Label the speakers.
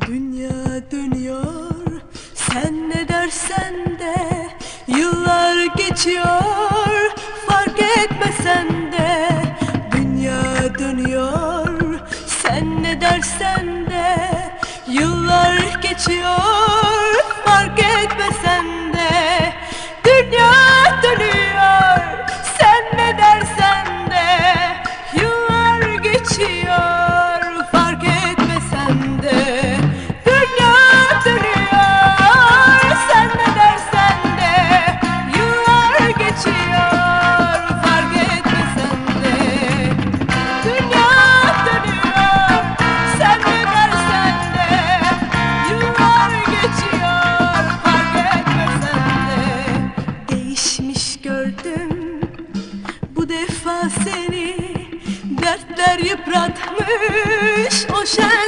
Speaker 1: Dünya dönüyor. Sen ne dersen de Yıllar geçiyor. Fark etmesen de Dünya dönüyor. Sen ne dersen de Yıllar geçiyor seni Dertler yıpratmış. O sesi